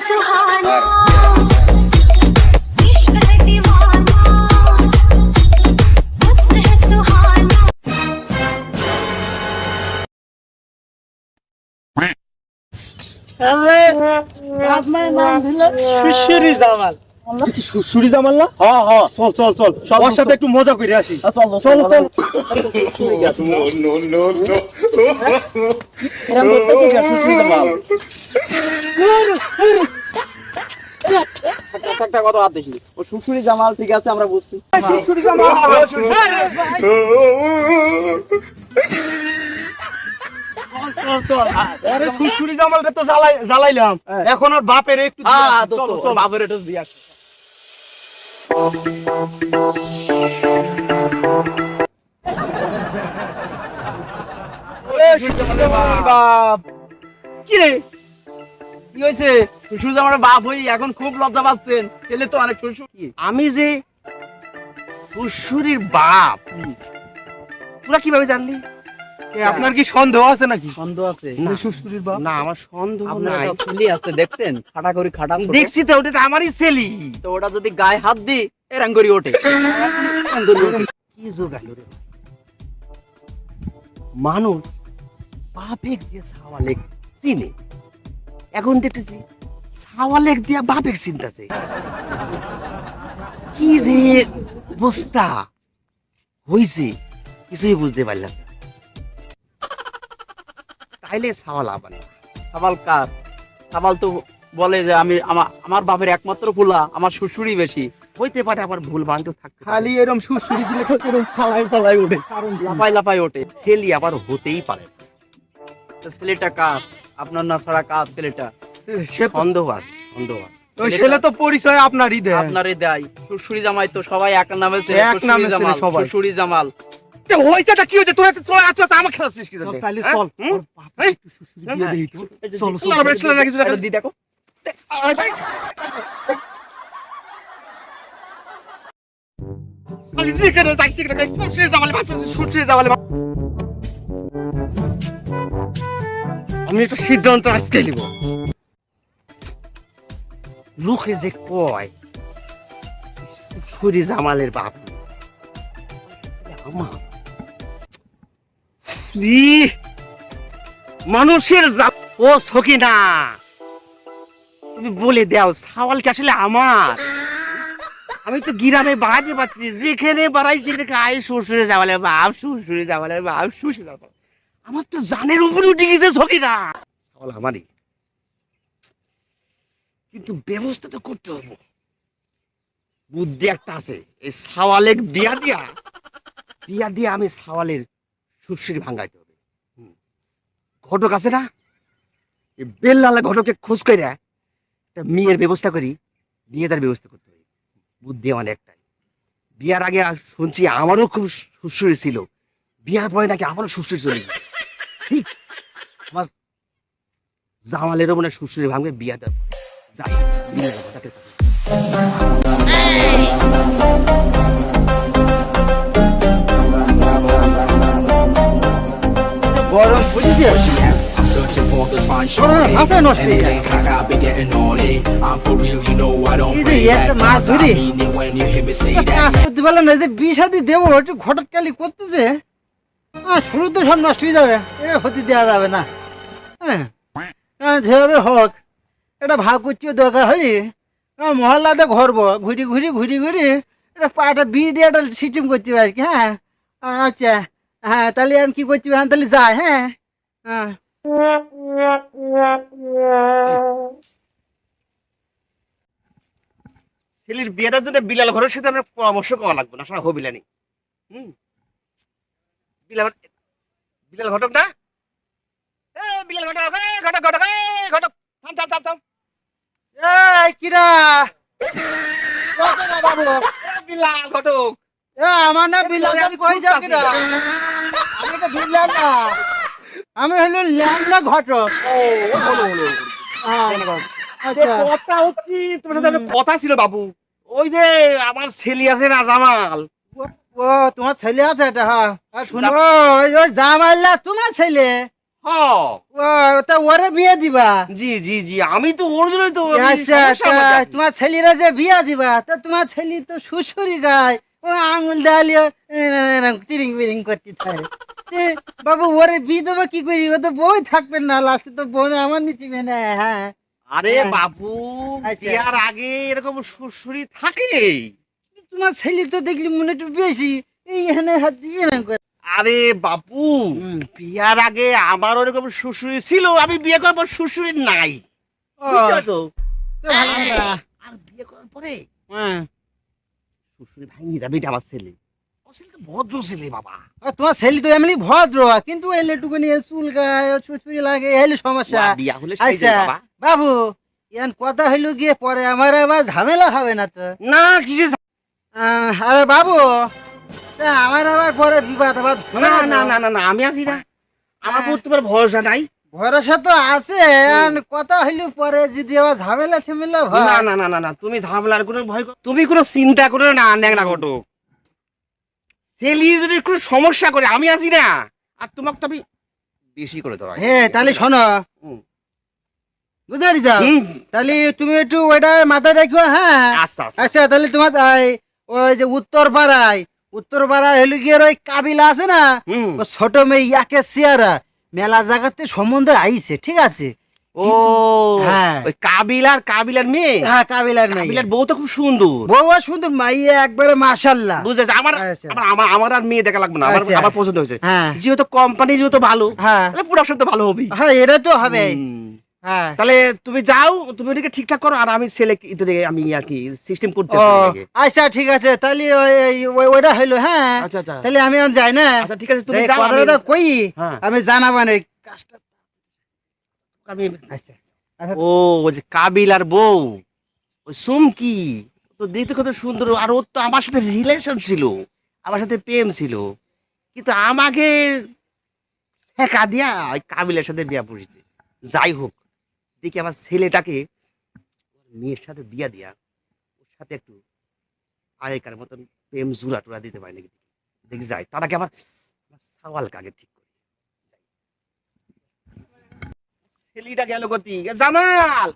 सुहाना আপনার নাম ছিল সুশুরি জামাল কি জামাল না হ্যাঁ হ্যাঁ। চল চল চল। ওর সাথে একটু মজা করে আসি। চল চল চল এরকম করতেছো কেন সুশুরি জামাল একটা একটা কথা হাত ও সুশুরি জামাল ঠিক আছে আমরা বুঝছি। সুশুরি জামাল। চল চল আরে সুড়ি জামালটা তো জ্বালাই জ্বালাইলাম। হ্যাঁ। এখন ওর বাপের একটু দিয়ে হ্যাঁ আসি। চল দোস্ত চল বাবার এটা দিয়ে আসো। এ, বাপ। কি হয়েছে? শ্বশুর বাপ হই এখন খুব লজ্জা পাচ্ছেন। ছেলে তো অনেক শ্বশুর আমি যে শ্বশুরের বাপ তোরা কীভাবে জানলি? আপনার কি সন্দেহ আছে নাকি? সন্দেহ আছে। না শ্বশুরের বাপ? না আমার সন্দেহ নাই। ছেলে আছে দেখতেন খাটা করি খাটা দেখছি তো ওটা তো আমারই ছেলি। তো ওটা যদি গায়ে হাত দি এরম করি ওঠে। কি জোগালো রে। মানুষ বাপেক দিয়ে ছাওয়ালেক চিনে। এখন দেখতেছি ছাওয়ালেক দিয়ে বাপেক চিন্তাছে। কি যে অবস্থা হইছে কিছুই বুঝতে পারলাম না। তাইলে ছাওয়াল আবার সাবাল কার? সাবাল তো বলে যে আমি আমার আমার বাপের একমাত্র পোলা আমার শ্বশুরই বেশি। হইতে পারে আবার ভুল থাকতে পারে। খালি এরম সুড়ি দিলে তো এরম ফালাই ফালাই ওঠে। লাপাই লাপাই ওঠে। ছেলে আবার হতেই পারে ছেলেটা কার? আপনার না ছাড়া কার ছেলেটা? সে সন্দেহ আছে সন্দেহ আছে ছেলে তো পরিচয় আপনারই দেয়। আপনারই দেয়। শ্বশুরি জামাই তো সবাই এক নামে ছেলে এক শ্বশুরি নামে জামাল সবাই। শ্বশুরি জামাল। হয়েছেটা কি হয়েছে তোরা তোরা আছো তা আমাকে খেলাচ্ছিস কি চল, তাহলে হ্যাঁ? চল। ওর বাপের একটু শ্বশুরি দিয়ে দেই তো চলো, চলো, চলো, চলো, চলো, চলো, দি দেখো। আমি বাপ, বাপ। একটা সিদ্ধান্ত আজকে নিব। লোকে যে কয় জামালের বাপ। আমার মানুষের জা ও সকিনা, তুমি বলে দাও সাওয়াল কি আসলে আমার। আমি তো গ্রামে বাড়াতে পারছি যেখানে বাড়াই সেখানে আয়, শ্বশুরে যাওয়ালে বাপ শ্বশুরে যাওয়ালে বাপ শ্বশুরে যাওয়ালে আমার তো জানের উপরে উঠে গেছে সকিনা। সাওয়াল আমারই। কিন্তু ব্যবস্থা তো করতে হবে। বুদ্ধি একটা আছে, এই সাওয়ালের বিয়া দিয়া, বিয়া দিয়ে আমি সাওয়ালের শ্বশুর ভাঙাইতে হবে। ঘটক আছে না? বেল্লালে ঘটকে খোঁজ করে একটা মেয়ের ব্যবস্থা করি বিয়ে তার ব্যবস্থা করতে হবে। বুদ্ধি আমার একটাই। বিয়ার আগে শুনছি আমারও খুব শ্বশুর ছিল। বিয়ার পরে নাকি আমারও শ্বশুর চলে গেছে ঠিক। আমার জামালেরও মনে শ্বশুরে ভাঙবে, বিয়াটা যাই বিয়ে তাকে। গরম বুঝিয়ে আসি Searching for the spine no, no, how can I And say that? like I've been getting on I'm for real, you know I don't play that Cause I mean it when you hear me say that করতে পারলাম না যে বিষাদি দেবো একটু ঘটক কালি করতেছে আহ, শুরু তো সব নষ্ট হয়ে যাবে হতে দেওয়া যাবে না যেভাবে হোক এটা ভাগ করছিও দরকার হয় মহল্লাতে ঘুরবো ঘুরি ঘুরি ঘুরি ঘুরি এটা পাটা বিয়ে দিয়ে সিস্টেম করতে হবে আর কি হ্যাঁ আচ্ছা হ্যাঁ তাহলে আর কি হবে হ্যাঁ তাহলে যায় হ্যাঁ ছেলের বিয়েটার জন্য বিলাল ঘরের সাথে আমরা পরামর্শ করা লাগবে না শোনা হবিলানি। হুম? বিলাল বিলাল ঘটক না? বিলাল ঘটক ঘটক ঘটক ঘটক। থাম থাম থাম থাম। এই কিরা? বিলাল ঘটক। আমার না বিলাল আমি কই যাও কিরা? আমি তো বিলাল না। আমি হলো ল্যাংড়া ঘটক। হ্যাঁ। আচ্ছা কথা হচ্ছে তোমার সাথে একটা কথা ছিল বাবু। ওই যে আমার ছেলে আছে না জামাল। ও তোমার ছেলে আছে এটা হ্যাঁ। শুনো ওই ওই জামাইলা তোমার ছেলে? হ। ও তা ওরে বিয়ে দিবা? জি জি জি আমি তো ওর জন্যই তো আচ্ছা। তোমার ছেলেরা যে বিয়া দিবা তা তোমার ছেলে তো শ্বশুরি গায়। ও আঙুল দালিয়ে তিরিং বিরিং করতে থাকে বাবু ওরে বিয়ে দেবো কি করি ও তো বই থাকবেন না লাস্টে তো বোন আমার নিতিবে না হ্যাঁ আরে হ্যাঁ। বাবু আচ্ছা। বিয়ার আগে এরকম সুরসুরি থাকে তোমার ছেলে তো দেখলি মনে একটু বেশি এই এখানে হাত দিয়ে না করে আরে বাপু বিয়ার আগে আমার ওরকম শ্বশুরি ছিল আমি বিয়ে করার পর শ্বশুরি নাই আর বিয়ে করার পরে হ্যাঁ। শ্বশুরি ভাঙি যাবে এটা আমার ছেলে। আমার ছেলেটা ভদ্র ছেলে বাবা। আর তোমার ছেলে তো এমনি ভদ্র কিন্তু এলে টুকুনি চুল গায়ে ছুচুরি লাগে এলে সমস্যা। ওয়া, বিয়া হলে আচ্ছা বাবু। ইয়ান কথা হইল গিয়ে পরে আমার আবার ঝামেলা হবে না তো? না আহ, আরে বাবু আমার আবার পরে বিবাদ আবার না না না না না আমি আছি না। আমার প্রতি তোমার ভরসা নাই। ভরসা তো আছে কথা হইল পরে যদি আবার ঝামেলা ঝামেলা না না না না না তুমি ঝামেলার কোনো ভয় করো- তুমি কোনো চিন্তা করো না ন্যাংরা ঘটক। ছেলে যদি কোনো সমস্যা করে আমি আছি না। আর তোমাকে তো আমি বেশি করে ধরা হে তাহলে শোনো। বুঝতে পারিস তাহলে তুমি একটু ওইটা মাথায় রাখো হ্যাঁ? আচ্ছা আচ্ছা। আচ্ছা তাহলে তোমার ওই যে উত্তর পাড়ায় উত্তর পাড়ায় হইল গিয়ে ওই কাবিলা আছে না? ছোট মেয়ে ইয়াকে সিয়ারা। মেলা জায়গাতে সম্বন্ধে আইছে ঠিক আছে? ও হ্যাঁ। ওই কাবিলার কাবিলার মেয়ে? হ্যাঁ কাবিলার মেয়ে। কাবিলার বউ তো খুব সুন্দর। বউ সুন্দর মাইয়া একবারে মাশাআল্লাহ বুঝেছ? আমার আচ্ছা। আমার আমার আমার আর মেয়ে দেখা লাগবে না আমার আচ্ছা। আমার পছন্দ হয়েছে। হ্যাঁ। যেহেতু কোম্পানি যেহেতু ভালো হ্যাঁ। তাহলে প্রোডাকশন তো ভালো হবে হ্যাঁ এটা তো হবে। হ্যাঁ। তাহলে তুমি যাও তুমি ওদিকে ঠিকঠাক করো আর আমি ছেলে ইতরে আমি আর কি সিস্টেম করতে আচ্ছা ঠিক আছে। তাহলে ওই- ওই- ওই- ওইটা হইল হ্যাঁ। আচ্ছা আচ্ছা। তাহলে আমি এখন যাই না। আচ্ছা ঠিক আছে তুমি যাও কথাটা কই? হ্যাঁ। আমি জানাবান ওই কাজটা। আমি আচ্ছা। ও ওই যে কাবিল আর বউ। ওই সুমকি। তো দেখতে কত সুন্দর আর ওর তো আমার সাথে রিলেশন ছিল। আমার সাথে প্রেম ছিল। কিন্তু আমাকে শেখা দিয়া ওই কাবিলের সাথে বিয়া পড়েছে যাই হোক। দেখি আমার ছেলেটাকে মেয়ের সাথে বিয়া দিয়া ওর সাথে একটু আগেকার মতন প্রেম জুড়া টুরা দিতে পারি নাকি? দেখি। যাই তার আগে আমার সাওয়ালকে আগে ঠিক করি। ছেলেটা গেল গতি। জামাল!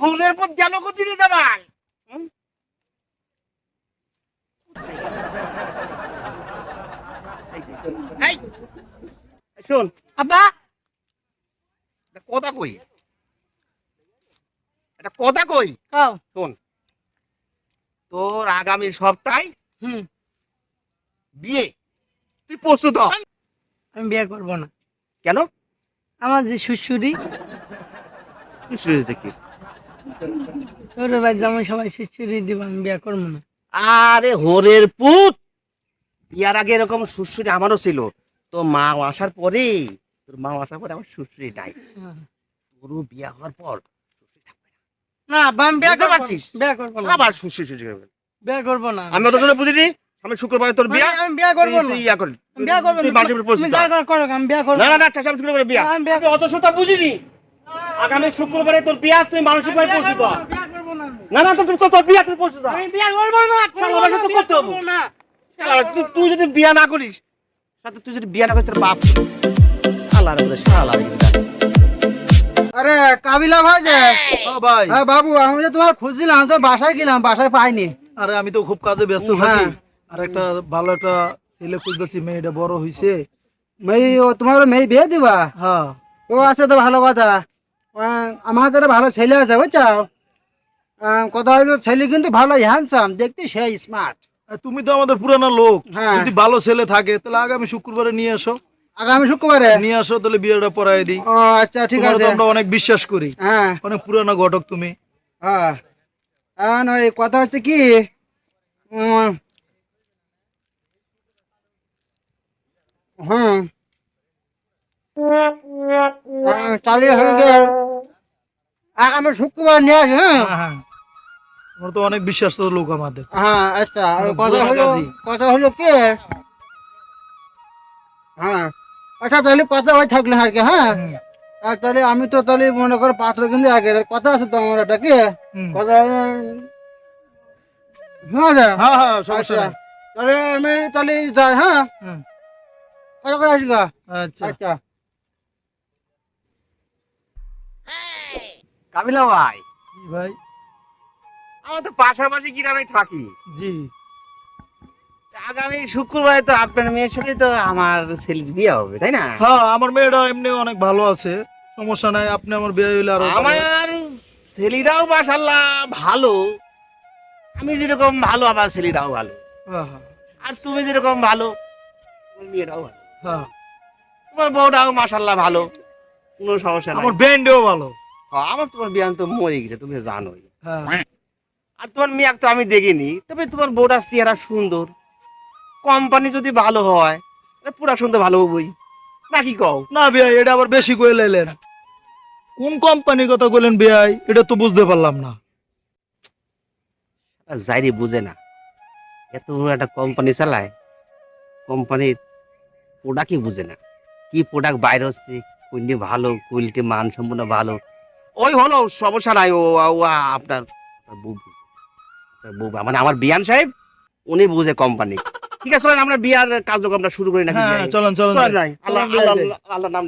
হোলের পর গেল গতি রে জামাল! শোন। আব্বা! কথা কই? একটা কথা কই? কাও। শোন। তোর আগামী সপ্তাহে হুম। বিয়ে। তুই প্রস্তুত হ। আমি বিয়ে করব না। কেন? আমার যে শ্বশুরি সুযোগ দেখিস। ছোট ভাই যেমন সবাই শ্বশুরি দিব আমি বিয়ে করব না। আরে হোরের পুত! বিয়ার আগে এরকম শ্বশুরি আমারও ছিল। তো মা আসার পরে তোর মা আসার পরে আমার শ্বশুরি নাই। তোরও বিয়া হওয়ার পর শ্বশুরি না বিয়ে পারছিস? বিয়ে করব না। আবার বিয়ে করব আমি অত শুনে বুঝিনি? আমি শুক্রবারে তোর বিয়া? আমি বিয়ে করব তুই- না। তুই ইয়া কর আমি বিয়ে করব না। মানুষের উপর তুমি যা হ। করো করো, আমি বিয়ে করব না না না। না শুক্রবারে বিয়া। আমি বিয়ে অত শত বুঝিনি। আগামী শুক্রবারে তোর বিয়া তুই করব না না। না তোর তুই প্রস্তুত আমি বিয়ে করব না করব আমার না, সাথে বিয়ে করতে হবে। না। তুই- তুই যদি বিয়া না করিস সাথে তুই যদি বিয়া না করিস তোর বাপ শালা রে শালা রে আরে কাবিলা ভাই যে। ও ভাই। হ্যাঁ বাবু আমি তো তোমার খুঁজছিলাম তো বাসায় গেলাম বাসায় পাইনি। আরে আমি তো খুব কাজে ব্যস্ত হ্যাঁ। থাকি আর একটা ভালো একটা ছেলে খুঁজতেছি মেয়েটা বড় হইছে। মেয়ে ও তোমার মেয়ে বিয়ে দিবা? হ্যাঁ। ও আছে তো ভালো কথা। একটা ভালো ছেলে আছে বুঝছ? কথা হইল ছেলে কিন্তু ভালো হ্যান্ডসাম দেখতে সেই স্মার্ট আর তুমি তো আমাদের পুরানো লোক। হ্যাঁ। যদি ভালো ছেলে থাকে তাহলে আগামী শুক্রবারে নিয়ে আসো আগামী শুক্রবারে? নিয়ে আসো তাহলে বিয়েটা পড়াই দিই। ও আচ্ছা ঠিক আছে। আমরা অনেক বিশ্বাস করি। হ্যাঁ। অনেক পুরানো ঘটক তুমি। হ্যাঁ। এখন কথা হচ্ছে কি হুম চালিয়ে হয়ে আগামী শুক্রবার নিয়ে আসি হ্যাঁ। হ্যাঁ হ্যাঁ। তোমার তো অনেক বিশ্বাস তো লোক আমাদের। হ্যাঁ আচ্ছা কথা হলো। কথা হলো কি? হ্যাঁ। আচ্ছা তাহলে কথা ওই থাকলে আর কি হ্যাঁ। আর তাহলে আমি তো তাহলে মনে করো পাত্র কিন্তু আগে কথা আছে তো আমার একটা কি? কথা হ্যাঁ হ্যাঁ হ্যাঁ। সমস্যা আচ্ছা তাহলে আমি তাহলে যাই হ্যাঁ। কত করে আসবা? আচ্ছা। আচ্ছা। কাবিলা ভাই। ভাই? আমার তো পাশাপাশি গ্রামে থাকি। জি। আগামী শুক্রবারে তো আপনার মেয়ের সাথে তো আমার ছেলের বিয়ে হবে তাই না? হ্যাঁ আমার মেয়েটা এমনি অনেক ভালো আছে সমস্যা নাই আপনি আমার বিয়ে হইলে আরও আমার ছেলেরাও মাসাল্লাহ ভালো। আমি যেরকম ভালো আমার ছেলেরাও ভালো। হ্যাঁ হ্যাঁ, আর তুমি যেরকম ভালো তোমার মেয়েটাও ভালো। হ্যাঁ। তোমার বউটাও মাসাল্লাহ ভালো কোনো সমস্যা নাই। আমার ব্যান্ডেও ভালো। হ্যাঁ, আমার তোমার বিয়ান তো মরে গেছে তুমি জানোই। আর তোমার মেয়ে তো আমি দেখিনি তবে তোমার বউটার চেহারা সুন্দর। কোম্পানি যদি ভালো হয় পুরা সুন্দর ভালো হবই নাকি কও? না বিয়াই এটা আবার বেশি করে লাইলেন। কোন কোম্পানির কথা বললেন বিয়াই এটা তো বুঝতে পারলাম না। যাইরে বুঝে না। এত বড় একটা কোম্পানি চালায় কোম্পানির প্রোডাক্টই বুঝে না। কি প্রোডাক্ট বাইরে হচ্ছে কোনটি ভালো কোয়ালিটি মান সম্পূর্ণ ভালো। ওই হলো সমস্যা নাই ও আপনার বউ মানে আমার বিয়ান সাহেব উনি বুঝে কোম্পানি। ঠিক আছে চলেন আমরা বিয়ার কার্যক্রমটা শুরু করি নাকি? হ্যাঁ চলেন চলেন। আল্লাহ আল্লাহ আল্লাহ নাম